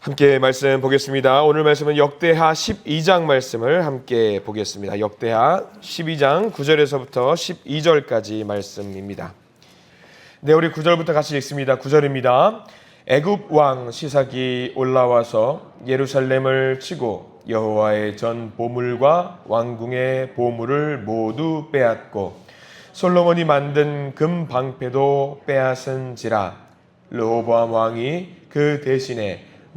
함께 말씀 보겠습니다. 오늘 말씀은 역대하 12장 말씀을 함께 보겠습니다. 역대하 12장 9절에서부터 12절까지 말씀입니다. 네, 우리 9절부터 같이 읽습니다. 9절입니다. 애굽 왕 시삭이 올라와서 예루살렘을 치고 여호와의 전 보물과 왕궁의 보물을 모두 빼앗고 솔로몬이 만든 금 방패도 빼앗은지라 르호보암 왕이 그 대신에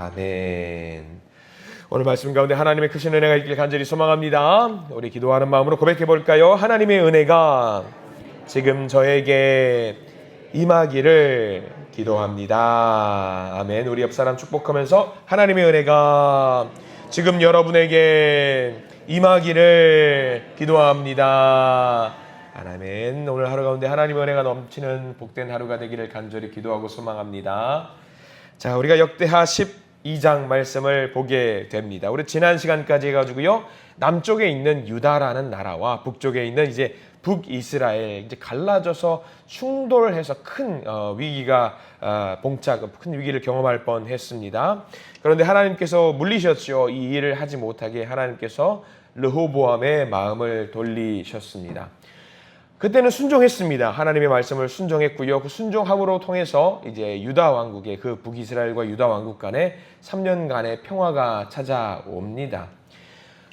아멘. 오늘 말씀 가운데 하나님의 크신 은혜가 있길 간절히 소망합니다. 우리 기도하는 마음으로 고백해 볼까요? 하나님의 은혜가 지금 저에게 임하기를 기도합니다. 아멘. 우리 옆 사람 축복하면서 하나님의 은혜가 지금 여러분에게 임하기를 기도합니다. 아멘. 오늘 하루 가운데 하나님의 은혜가 넘치는 복된 하루가 되기를 간절히 기도하고 소망합니다. 자, 우리가 역대하 12장 말씀을 보게 됩니다. 우리 지난 시간까지 해가지고요. 남쪽에 있는 유다라는 나라와 북쪽에 있는 이제 북이스라엘 이제 갈라져서 충돌해서 큰 어, 위기가 어, 봉착, 큰 위기를 경험할 뻔했습니다. 그런데 하나님께서 물리셨죠. 이 일을 하지 못하게 하나님께서 르호보암의 마음을 돌리셨습니다. 그때는 순종했습니다. 하나님의 말씀을 순종했고요. 그 순종함으로 통해서 이제 유다 왕국의 그 북이스라엘과 유다 왕국 간에 3년간의 평화가 찾아옵니다.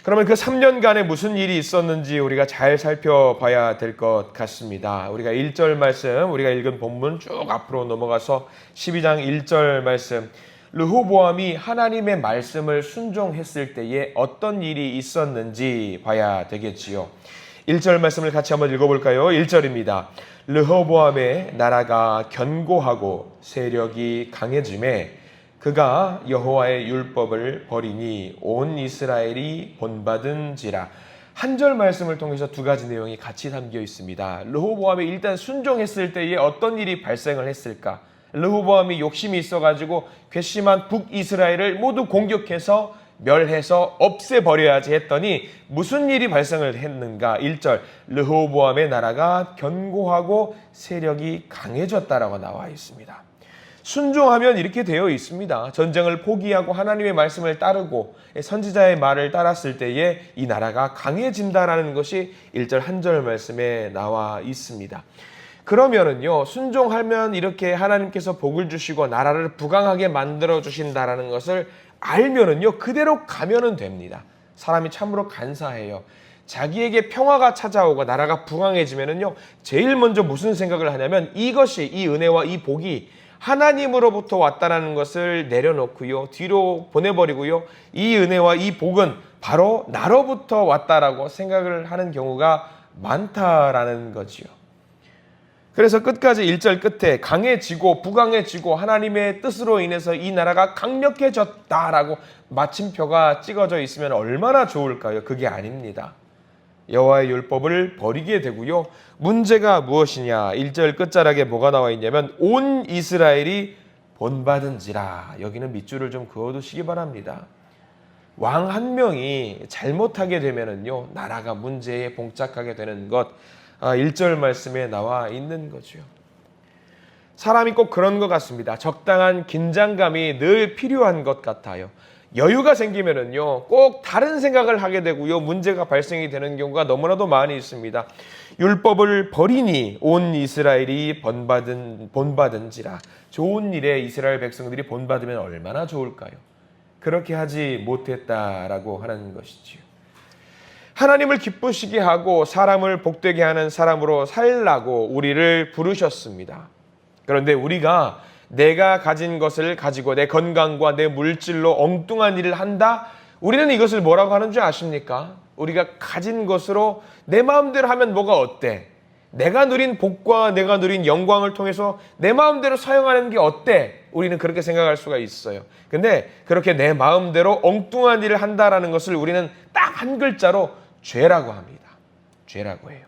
그러면 그 3년간에 무슨 일이 있었는지 우리가 잘 살펴봐야 될 것 같습니다. 우리가 1절 말씀, 우리가 읽은 본문 쭉 앞으로 넘어가서 12장 1절 말씀. 르호보암이 하나님의 말씀을 순종했을 때에 어떤 일이 있었는지 봐야 되겠지요. 1절 말씀을 같이 한번 읽어볼까요? 1절입니다. 르호보암의 나라가 견고하고 세력이 강해짐에 그가 여호와의 율법을 버리니 온 이스라엘이 본받은지라. 한 절 말씀을 통해서 두 가지 내용이 같이 담겨 있습니다. 르호보암이 일단 순종했을 때에 어떤 일이 발생을 했을까? 르호보암이 욕심이 있어가지고 괘씸한 북이스라엘을 모두 공격해서 멸해서 없애버려야지 했더니 무슨 일이 발생을 했는가? 1절 르호보암의 나라가 견고하고 세력이 강해졌다라고 나와 있습니다. 순종하면 이렇게 되어 있습니다. 전쟁을 포기하고 하나님의 말씀을 따르고 선지자의 말을 따랐을 때에 이 나라가 강해진다라는 것이 1절 한절 말씀에 나와 있습니다. 그러면은요, 순종하면 이렇게 하나님께서 복을 주시고 나라를 부강하게 만들어 주신다라는 것을 알면은요, 그대로 가면은 됩니다. 사람이 참으로 간사해요. 자기에게 평화가 찾아오고 나라가 부강해지면은요, 제일 먼저 무슨 생각을 하냐면 이것이 이 은혜와 이 복이 하나님으로부터 왔다라는 것을 내려놓고요, 뒤로 보내버리고요, 이 은혜와 이 복은 바로 나로부터 왔다라고 생각을 하는 경우가 많다라는 거지요. 그래서 끝까지 1절 끝에 강해지고 부강해지고 하나님의 뜻으로 인해서 이 나라가 강력해졌다라고 마침표가 찍어져 있으면 얼마나 좋을까요? 그게 아닙니다. 여호와의 율법을 버리게 되고요. 문제가 무엇이냐? 1절 끝자락에 뭐가 나와 있냐면 온 이스라엘이 본받은지라. 여기는 밑줄을 좀 그어 두시기 바랍니다. 왕 한 명이 잘못하게 되면은요. 나라가 문제에 봉착하게 되는 것 아, 1절 말씀에 나와 있는 거죠. 사람이 꼭 그런 것 같습니다. 적당한 긴장감이 늘 필요한 것 같아요. 여유가 생기면은요, 꼭 다른 생각을 하게 되고요, 문제가 발생이 되는 경우가 너무나도 많이 있습니다. 율법을 버리니 온 이스라엘이 본받은, 본받은지라. 좋은 일에 이스라엘 백성들이 본받으면 얼마나 좋을까요? 그렇게 하지 못했다라고 하는 것이지요. 하나님을 기쁘시게 하고 사람을 복되게 하는 사람으로 살라고 우리를 부르셨습니다. 그런데 우리가 내가 가진 것을 가지고 내 건강과 내 물질로 엉뚱한 일을 한다? 우리는 이것을 뭐라고 하는 줄 아십니까? 우리가 가진 것으로 내 마음대로 하면 뭐가 어때? 내가 누린 복과 내가 누린 영광을 통해서 내 마음대로 사용하는 게 어때? 우리는 그렇게 생각할 수가 있어요. 근데 그렇게 내 마음대로 엉뚱한 일을 한다라는 것을 우리는 딱 한 글자로 죄라고 합니다. 죄라고 해요.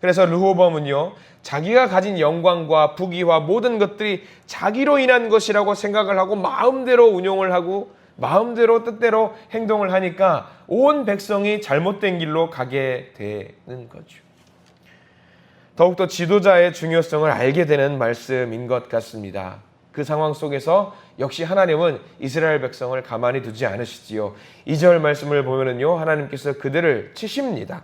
그래서 르호범은요, 자기가 가진 영광과 부귀와 모든 것들이 자기로 인한 것이라고 생각을 하고 마음대로 운용을 하고 마음대로 뜻대로 행동을 하니까 온 백성이 잘못된 길로 가게 되는 거죠. 더욱더 지도자의 중요성을 알게 되는 말씀인 것 같습니다. 그 상황 속에서 역시 하나님은 이스라엘 백성을 가만히 두지 않으시지요. 2절 말씀을 보면은요, 하나님께서 그들을 치십니다.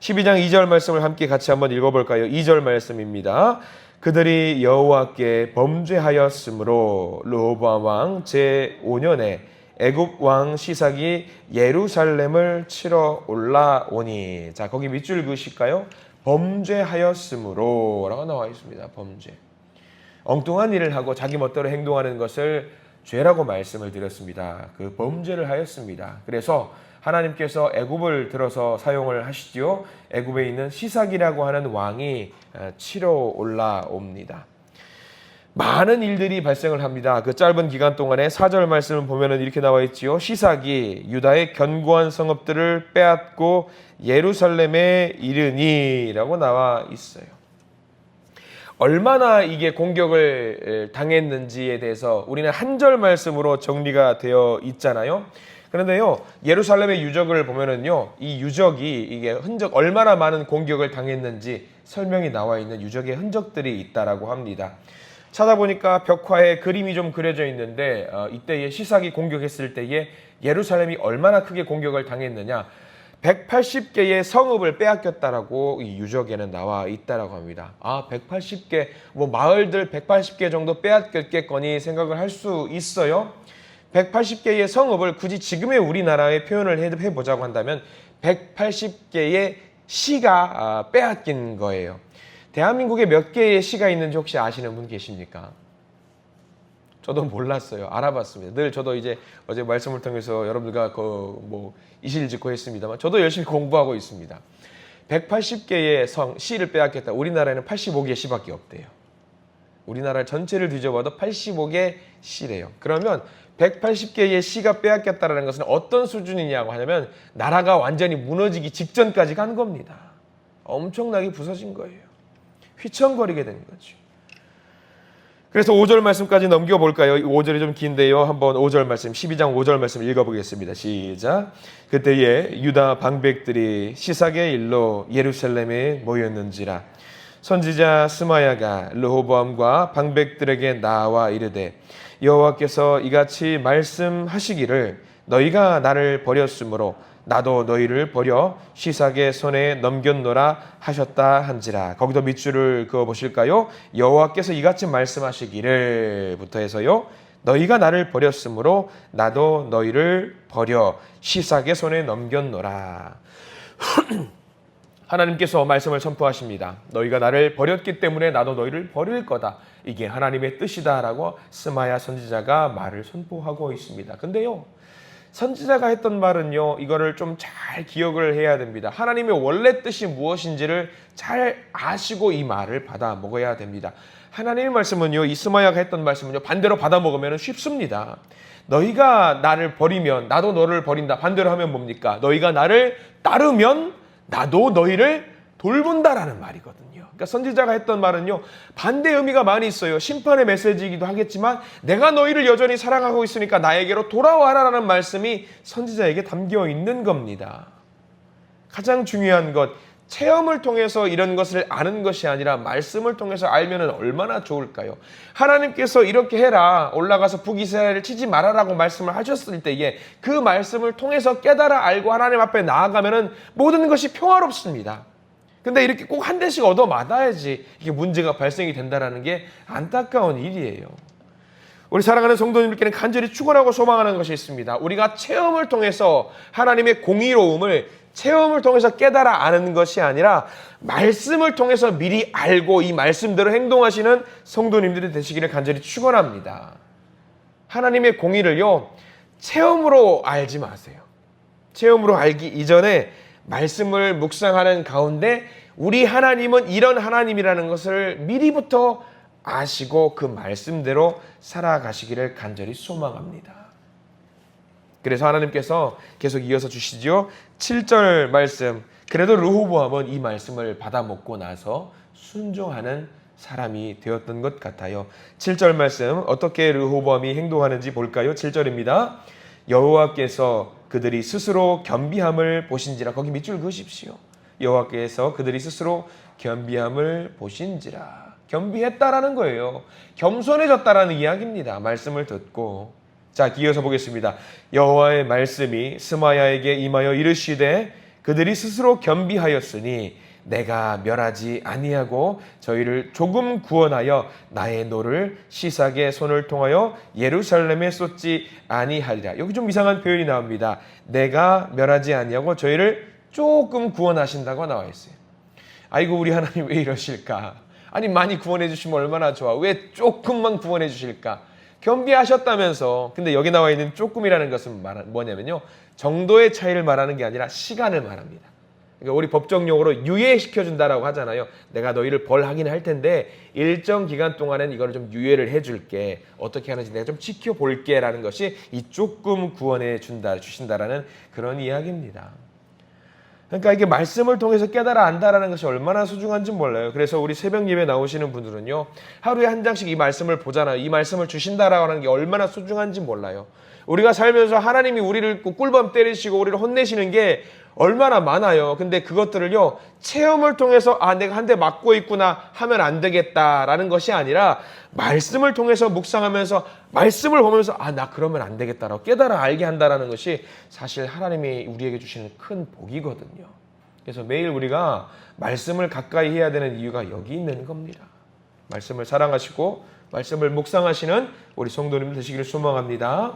12장 2절 말씀을 함께 같이 한번 읽어 볼까요? 2절 말씀입니다. 그들이 여호와께 범죄하였으므로 르호보암 왕 제5년에 애굽 왕 시삭이 예루살렘을 치러 올라오니 자 거기 밑줄 그실까요? 범죄하였으므로라고 나와 있습니다. 범죄. 엉뚱한 일을 하고 자기 멋대로 행동하는 것을 죄라고 말씀을 드렸습니다. 그 범죄를 하였습니다. 그래서 하나님께서 애굽을 들어서 사용을 하시지요. 애굽에 있는 시삭이라고 하는 왕이 어, 치러 올라옵니다. 많은 일들이 발생을 합니다. 그 짧은 기간 동안에 사절 말씀을 보면은 이렇게 나와 있지요. 시삭이 유다의 견고한 성읍들을 빼앗고 예루살렘에 이르니라고 나와 있어요. 얼마나 이게 공격을 당했는지에 대해서 우리는 한 절 말씀으로 정리가 되어 있잖아요. 그런데요, 예루살렘의 유적을 보면은요, 이 유적이 이게 흔적 얼마나 많은 공격을 당했는지 설명이 나와 있는 유적의 흔적들이 있다라고 합니다. 찾아보니까 벽화에 그림이 좀 그려져 있는데 어, 이때에 시삭이 공격했을 때에 예루살렘이 얼마나 크게 공격을 당했느냐 180개의 성읍을 빼앗겼다라고 이 유적에는 나와 있다라고 합니다. 아, 180개 뭐 마을들 180개 정도 빼앗겼겠거니 생각을 할 수 있어요. 180개의 성읍을 굳이 지금의 우리나라에 표현을 해 보자고 한다면 180개의 시가 아, 빼앗긴 거예요. 대한민국에 몇 개의 시가 있는지 혹시 아시는 분 계십니까? 저도 몰랐어요. 알아봤습니다. 늘 저도 이제 어제 말씀을 통해서 여러분들과 그 뭐 이실 짓고 했습니다만 저도 열심히 공부하고 있습니다. 180개의 성 시를 빼앗겼다. 우리나라에는 85개 시밖에 없대요. 우리나라 전체를 뒤져봐도 85개 시래요. 그러면 180개의 시가 빼앗겼다는 것은 어떤 수준이냐고 하냐면 나라가 완전히 무너지기 직전까지 간 겁니다. 엄청나게 부서진 거예요. 휘청거리게 된 거죠. 그래서 5절 말씀까지 넘겨볼까요? 5절이 좀 긴데요. 한번 5절 말씀, 12장 5절 말씀 읽어보겠습니다. 시작. 그때에 유다 방백들이 시삭의 일로 예루살렘에 모였는지라. 선지자 스마야가 르호보암과 방백들에게 나와 이르되 여호와께서 이같이 말씀하시기를 너희가 나를 버렸으므로 나도 너희를 버려 시삭의 손에 넘겼노라 하셨다 한지라. 거기도 밑줄을 그어 보실까요? 여호와께서 이같이 말씀하시기를부터 해서요. 너희가 나를 버렸으므로 나도 너희를 버려 시삭의 손에 넘겼노라. 하나님께서 말씀을 선포하십니다. 너희가 나를 버렸기 때문에 나도 너희를 버릴 거다. 이게 하나님의 뜻이다라고 스마야 선지자가 말을 선포하고 있습니다. 근데요. 선지자가 했던 말은요, 이거를 좀 잘 기억을 해야 됩니다. 하나님의 원래 뜻이 무엇인지를 잘 아시고 이 말을 받아 먹어야 됩니다. 하나님의 말씀은요, 이스마야가 했던 말씀은요, 반대로 받아 먹으면 쉽습니다. 너희가 나를 버리면 나도 너를 버린다. 반대로 하면 뭡니까? 너희가 나를 따르면 나도 너희를 돌본다라는 말이거든요. 그러니까 선지자가 했던 말은요, 반대 의미가 많이 있어요. 심판의 메시지이기도 하겠지만, 내가 너희를 여전히 사랑하고 있으니까 나에게로 돌아와라라는 말씀이 선지자에게 담겨 있는 겁니다. 가장 중요한 것, 체험을 통해서 이런 것을 아는 것이 아니라 말씀을 통해서 알면 얼마나 좋을까요? 하나님께서 이렇게 해라. 올라가서 북이스라엘을 치지 말아라고 말씀을 하셨을 때에 그 말씀을 통해서 깨달아 알고 하나님 앞에 나아가면 모든 것이 평화롭습니다. 근데 이렇게 꼭 한 대씩 얻어맞아야지 이게 문제가 발생이 된다라는 게 안타까운 일이에요. 우리 사랑하는 성도님들께는 간절히 축원하고 소망하는 것이 있습니다. 우리가 체험을 통해서 하나님의 공의로움을 체험을 통해서 깨달아 아는 것이 아니라 말씀을 통해서 미리 알고 이 말씀대로 행동하시는 성도님들이 되시기를 간절히 축원합니다. 하나님의 공의를요 체험으로 알지 마세요. 체험으로 알기 이전에 말씀을 묵상하는 가운데 우리 하나님은 이런 하나님이라는 것을 미리부터 아시고 그 말씀대로 살아가시기를 간절히 소망합니다. 그래서 하나님께서 계속 이어서 주시죠. 7절 말씀. 그래도 르호보암은 이 말씀을 받아 먹고 나서 순종하는 사람이 되었던 것 같아요. 7절 말씀 어떻게 르호보암이 행동하는지 볼까요? 7절입니다. 여호와께서 그들이 스스로 겸비함을 보신지라 거기 밑줄 그으십시오. 여호와께서 그들이 스스로 겸비함을 보신지라 겸비했다라는 거예요. 겸손해졌다라는 이야기입니다. 말씀을 듣고 자 기어서 보겠습니다. 여호와의 말씀이 스마야에게 임하여 이르시되 그들이 스스로 겸비하였으니 내가 멸하지 아니하고 저희를 조금 구원하여 나의 노를 시삭의 손을 통하여 예루살렘에 쏟지 아니하리라. 여기 좀 이상한 표현이 나옵니다. 내가 멸하지 아니하고 저희를 조금 구원하신다고 나와 있어요. 아이고 우리 하나님 왜 이러실까? 아니 많이 구원해 주시면 얼마나 좋아. 왜 조금만 구원해 주실까? 겸비하셨다면서. 근데 여기 나와 있는 조금이라는 것은 뭐냐면요. 정도의 차이를 말하는 게 아니라 시간을 말합니다. 그러니까 우리 법정 용어로 유예시켜 준다라고 하잖아요. 내가 너희를 벌하긴 할 텐데 일정 기간 동안은 이거를 좀 유예를 해줄게. 어떻게 하는지 내가 좀 지켜볼게라는 것이 이 조금 구원해 준다 주신다라는 그런 이야기입니다. 그러니까 이게 말씀을 통해서 깨달아 안다라는 것이 얼마나 소중한지 몰라요. 그래서 우리 새벽 예배 나오시는 분들은요, 하루에 한 장씩 이 말씀을 보잖아요. 이 말씀을 주신다라고 하는 게 얼마나 소중한지 몰라요. 우리가 살면서 하나님이 우리를 꿀밤 때리시고 우리를 혼내시는 게 얼마나 많아요. 근데 그것들을요, 체험을 통해서 아, 내가 한 대 맞고 있구나 하면 안 되겠다라는 것이 아니라 말씀을 통해서 묵상하면서 말씀을 보면서 아, 나 그러면 안 되겠다라고 깨달아 알게 한다라는 것이 사실 하나님이 우리에게 주시는 큰 복이거든요. 그래서 매일 우리가 말씀을 가까이 해야 되는 이유가 여기 있는 겁니다. 말씀을 사랑하시고 말씀을 묵상하시는 우리 성도님 되시기를 소망합니다.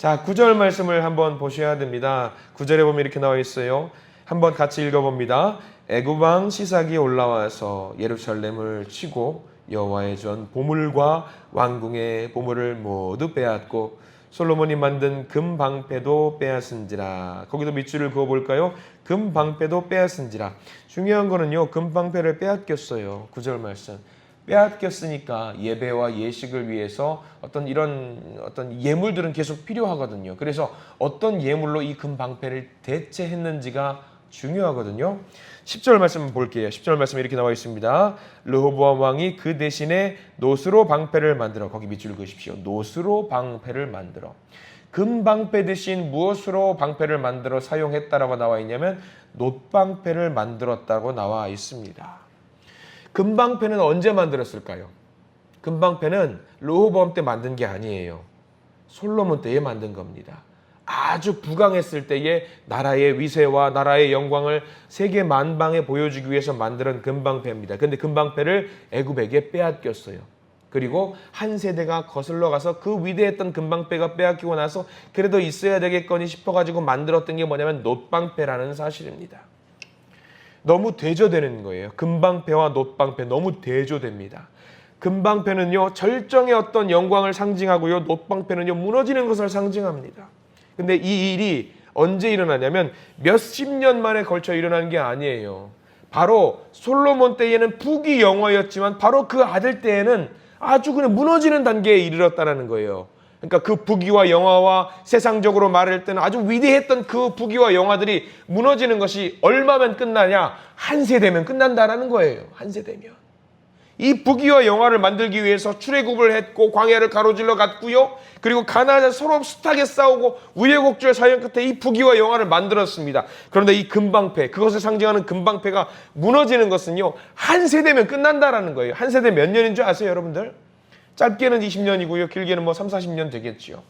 자, 9절 말씀을 한번 보셔야 됩니다. 9절에 보면 이렇게 나와 있어요. 한번 같이 읽어봅니다. 애구방 시삭이 올라와서 예루살렘을 치고 여호와의 전 보물과 왕궁의 보물을 모두 빼앗고 솔로몬이 만든 금 방패도 빼앗은지라. 거기도 밑줄을 그어 볼까요? 금 방패도 빼앗은지라. 중요한 거는요. 금 방패를 빼앗겼어요. 9절 말씀. 빼앗겼으니까 예배와 예식을 위해서 어떤 이런 어떤 예물들은 계속 필요하거든요. 그래서 어떤 예물로 이 금방패를 대체했는지가 중요하거든요. 10절 말씀 볼게요. 10절 말씀 이렇게 나와 있습니다. 르호보암 왕이 그 대신에 노스로 방패를 만들어 거기 밑줄 그으십시오. 노스로 방패를 만들어 금방패 대신 무엇으로 방패를 만들어 사용했다라고 나와 있냐면 놋방패를 만들었다고 나와 있습니다. 금방패는 언제 만들었을까요? 금방패는 르호보암 때 만든 게 아니에요. 솔로몬 때에 만든 겁니다. 아주 부강했을 때에 나라의 위세와 나라의 영광을 세계 만방에 보여주기 위해서 만든 금방패입니다. 근데 금방패를 애굽에게 빼앗겼어요. 그리고 한 세대가 거슬러 가서 그 위대했던 금방패가 빼앗기고 나서 그래도 있어야 되겠거니 싶어가지고 만들었던 게 뭐냐면 놋방패라는 사실입니다. 너무 대조되는 거예요. 금방패와 놋방패 너무 대조됩니다. 금방패는요 절정의 어떤 영광을 상징하고요 놋방패는요 무너지는 것을 상징합니다. 근데 이 일이 언제 일어나냐면 몇십 년 만에 걸쳐 일어난 게 아니에요. 바로 솔로몬 때에는 북이 영화였지만 바로 그 아들 때에는 아주 그냥 무너지는 단계에 이르렀다는 거예요. 그러니까 그 부귀와 영화와 세상적으로 말할 때는 아주 위대했던 그 부귀와 영화들이 무너지는 것이 얼마면 끝나냐? 한 세대면 끝난다라는 거예요. 한 세대면. 이 부귀와 영화를 만들기 위해서 출애굽을 했고 광야를 가로질러 갔고요. 그리고 가나안에 서로 숱하게 싸우고 우여곡절 사연 끝에 이 부귀와 영화를 만들었습니다. 그런데 이 금방패, 그것을 상징하는 금방패가 무너지는 것은요. 한 세대면 끝난다라는 거예요. 한 세대 몇 년인 줄 아세요, 여러분들? 짧게는 20년이고요. 길게는 뭐 3, 40년 되겠지요.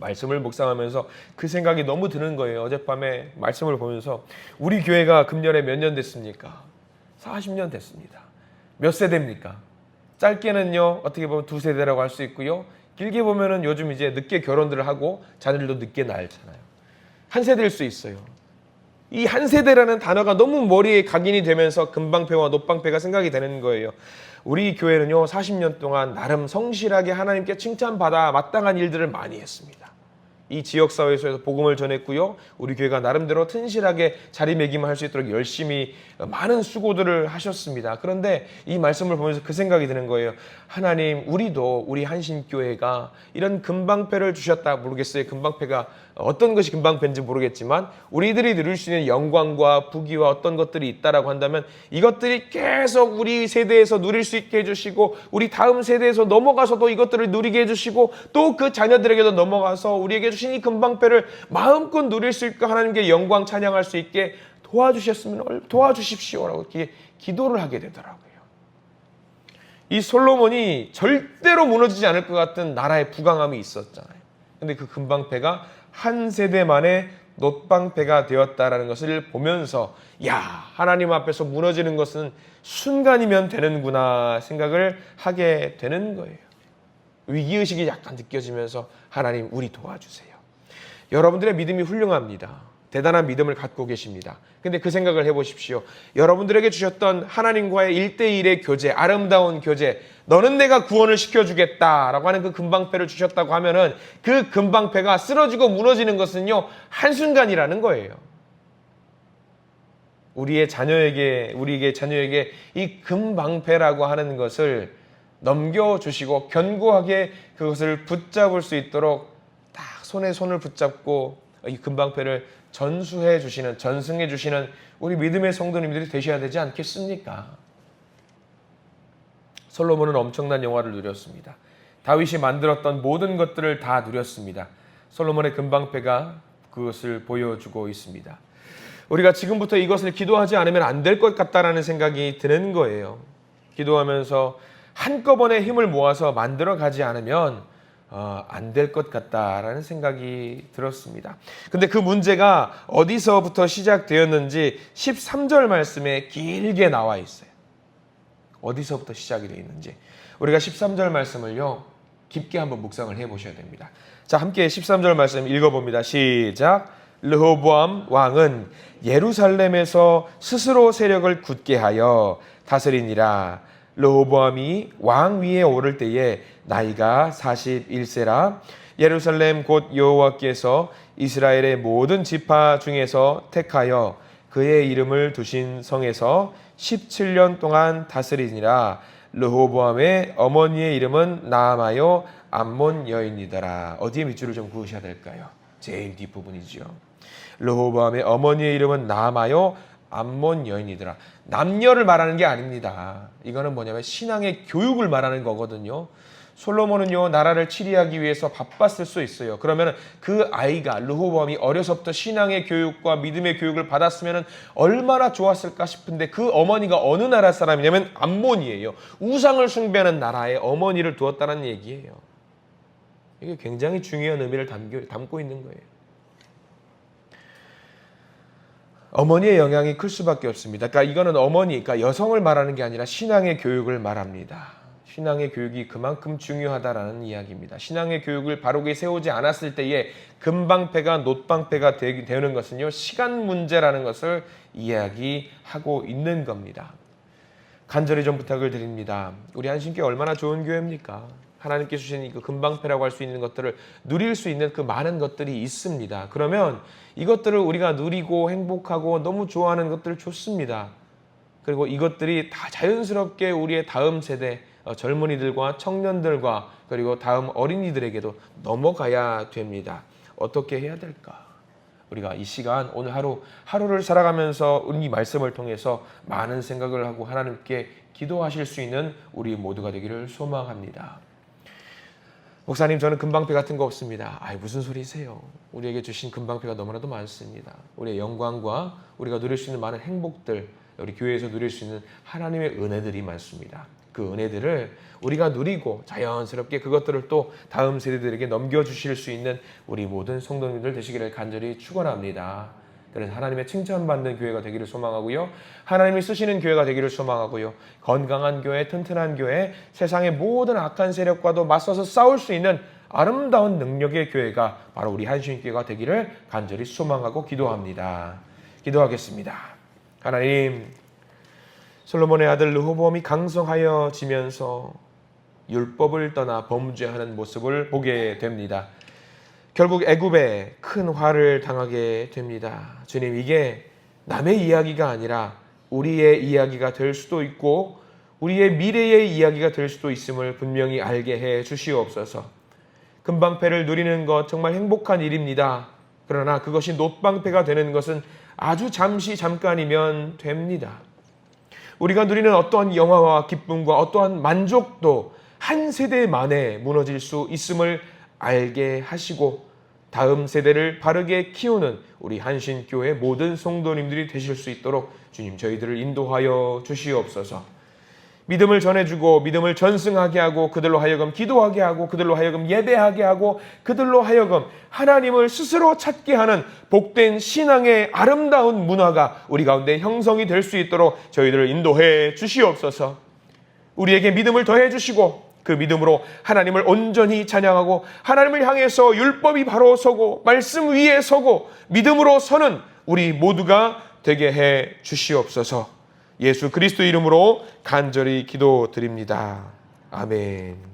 말씀을 묵상하면서 그 생각이 너무 드는 거예요. 어젯밤에 말씀을 보면서 우리 교회가 금년에 몇 년 됐습니까? 40년 됐습니다. 몇 세대입니까? 짧게는요. 어떻게 보면 두 세대라고 할 수 있고요. 길게 보면은 요즘 이제 늦게 결혼들을 하고 자녀들도 늦게 낳잖아요. 한 세대일 수 있어요. 이 한 세대라는 단어가 너무 머리에 각인이 되면서 금방패와 노방패가 생각이 되는 거예요. 우리 교회는요, 40년 동안 나름 성실하게 하나님께 칭찬받아 마땅한 일들을 많이 했습니다. 이 지역 사회에서 복음을 전했고요. 우리 교회가 나름대로 튼실하게 자리매김을 할수 있도록 열심히 많은 수고들을 하셨습니다. 그런데 이 말씀을 보면서 그 생각이 드는 거예요. 하나님, 우리도 우리 한신 교회가 이런 금방패를 주셨다 모르겠어요. 금방패가 어떤 것이 금방패인지 모르겠지만 우리들이 누릴 수 있는 영광과 부귀와 어떤 것들이 있다라고 한다면 이것들이 계속 우리 세대에서 누릴 수 있게 해주시고 우리 다음 세대에서 넘어가서도 이것들을 누리게 해주시고 또 그 자녀들에게도 넘어가서 우리에게 주신 이 금방패를 마음껏 누릴 수 있게 하나님께 영광 찬양할 수 있게 도와주셨으면 도와주십시오라고 이렇게 기도를 하게 되더라고요. 이 솔로몬이 절대로 무너지지 않을 것 같은 나라의 부강함이 있었잖아요. 근데 그 금방패가 한 세대 만에 놋방패가 되었다라는 것을 보면서 야 하나님 앞에서 무너지는 것은 순간이면 되는구나 생각을 하게 되는 거예요. 위기의식이 약간 느껴지면서 하나님 우리 도와주세요. 여러분들의 믿음이 훌륭합니다. 대단한 믿음을 갖고 계십니다. 근데 그 생각을 해보십시오. 여러분들에게 주셨던 하나님과의 일대일의 교제, 아름다운 교제, 너는 내가 구원을 시켜주겠다라고 하는 그 금방패를 주셨다고 하면은 그 금방패가 쓰러지고 무너지는 것은요, 한순간이라는 거예요. 우리의 자녀에게, 우리에게 자녀에게 이 금방패라고 하는 것을 넘겨주시고 견고하게 그것을 붙잡을 수 있도록 딱 손에 손을 붙잡고 이 금방패를 전수해 주시는 전승해 주시는 우리 믿음의 성도님들이 되셔야 되지 않겠습니까? 솔로몬은 엄청난 영화를 누렸습니다. 다윗이 만들었던 모든 것들을 다 누렸습니다. 솔로몬의 금방패가 그것을 보여주고 있습니다. 우리가 지금부터 이것을 기도하지 않으면 안 될 것 같다라는 생각이 드는 거예요. 기도하면서 한꺼번에 힘을 모아서 만들어 가지 않으면 어, 안될 것 같다라는 생각이 들었습니다. 근데 그 문제가 어디서부터 시작되었는지 13절 말씀에 길게 나와 있어요. 어디서부터 시작이 되어 있는지. 우리가 13절 말씀을요, 깊게 한번 묵상을 해 보셔야 됩니다. 자, 함께 13절 말씀 읽어 봅니다. 시작. 르호보암 왕은 예루살렘에서 스스로 세력을 굳게 하여 다스리니라. 르호보암이 왕 위에 오를 때에 나이가 41세라. 예루살렘 곧 여호와께서 이스라엘의 모든 지파 중에서 택하여 그의 이름을 두신 성에서 17년 동안 다스리니라. 르호보암의 어머니의 이름은 나아마요 암몬 여인이더라. 어디에 밑줄을 좀 그으셔야 될까요? 제일 뒷부분이지요. 르호보암의 어머니의 이름은 나아마요 암몬 여인이더라. 남녀를 말하는 게 아닙니다. 이거는 뭐냐면 신앙의 교육을 말하는 거거든요. 솔로몬은요 나라를 치리하기 위해서 바빴을 수 있어요. 그러면 그 아이가 르호보암이 어려서부터 신앙의 교육과 믿음의 교육을 받았으면 얼마나 좋았을까 싶은데 그 어머니가 어느 나라 사람이냐면 암몬이에요. 우상을 숭배하는 나라에 어머니를 두었다는 얘기예요. 이게 굉장히 중요한 의미를 담고 있는 거예요. 어머니의 영향이 클 수밖에 없습니다. 그러니까 이거는 어머니, 그러니까 여성을 말하는 게 아니라 신앙의 교육을 말합니다. 신앙의 교육이 그만큼 중요하다라는 이야기입니다. 신앙의 교육을 바르게 세우지 않았을 때에 금방패가 놋방패가 되- 되는 것은요 시간 문제라는 것을 이야기하고 있는 겁니다. 간절히 좀 부탁을 드립니다. 우리 한신교회 얼마나 좋은 교회입니까? 하나님께 주신 그 금방패라고 할 수 있는 것들을 누릴 수 있는 그 많은 것들이 있습니다. 그러면 이것들을 우리가 누리고 행복하고 너무 좋아하는 것들 좋습니다. 그리고 이것들이 다 자연스럽게 우리의 다음 세대 어, 젊은이들과 청년들과 그리고 다음 어린이들에게도 넘어가야 됩니다. 어떻게 해야 될까? 우리가 이 시간 오늘 하루 하루를 살아가면서 이 말씀을 통해서 많은 생각을 하고 하나님께 기도하실 수 있는 우리 모두가 되기를 소망합니다. 목사님 저는 금방패 같은 거 없습니다. 아이 무슨 소리세요? 우리에게 주신 금방패가 너무나도 많습니다. 우리의 영광과 우리가 누릴 수 있는 많은 행복들, 우리 교회에서 누릴 수 있는 하나님의 은혜들이 많습니다. 그 은혜들을 우리가 누리고 자연스럽게 그것들을 또 다음 세대들에게 넘겨 주실 수 있는 우리 모든 성도님들 되시기를 간절히 축원합니다. 그래서 하나님의 칭찬받는 교회가 되기를 소망하고요. 하나님이 쓰시는 교회가 되기를 소망하고요. 건강한 교회, 튼튼한 교회, 세상의 모든 악한 세력과도 맞서서 싸울 수 있는 아름다운 능력의 교회가 바로 우리 한신교회가 되기를 간절히 소망하고 기도합니다. 기도하겠습니다. 하나님, 솔로몬의 아들 르호보암이 강성하여 지면서 율법을 떠나 범죄하는 모습을 보게 됩니다. 결국 애굽에 큰 화를 당하게 됩니다. 주님 이게 남의 이야기가 아니라 우리의 이야기가 될 수도 있고 우리의 미래의 이야기가 될 수도 있음을 분명히 알게 해 주시옵소서. 금방패를 누리는 것 정말 행복한 일입니다. 그러나 그것이 노방패가 되는 것은 아주 잠시 잠깐이면 됩니다. 우리가 누리는 어떠한 영화와 기쁨과 어떠한 만족도 한 세대 만에 무너질 수 있음을 알게 하시고 다음 세대를 바르게 키우는 우리 한신교회 모든 성도님들이 되실 수 있도록 주님 저희들을 인도하여 주시옵소서. 믿음을 전해주고 믿음을 전승하게 하고 그들로 하여금 기도하게 하고 그들로 하여금 예배하게 하고 그들로 하여금 하나님을 스스로 찾게 하는 복된 신앙의 아름다운 문화가 우리 가운데 형성이 될 수 있도록 저희들을 인도해 주시옵소서. 우리에게 믿음을 더해 주시고 그 믿음으로 하나님을 온전히 찬양하고 하나님을 향해서 율법이 바로 서고 말씀 위에 서고 믿음으로 서는 우리 모두가 되게 해 주시옵소서. 예수 그리스도 이름으로 간절히 기도드립니다. 아멘.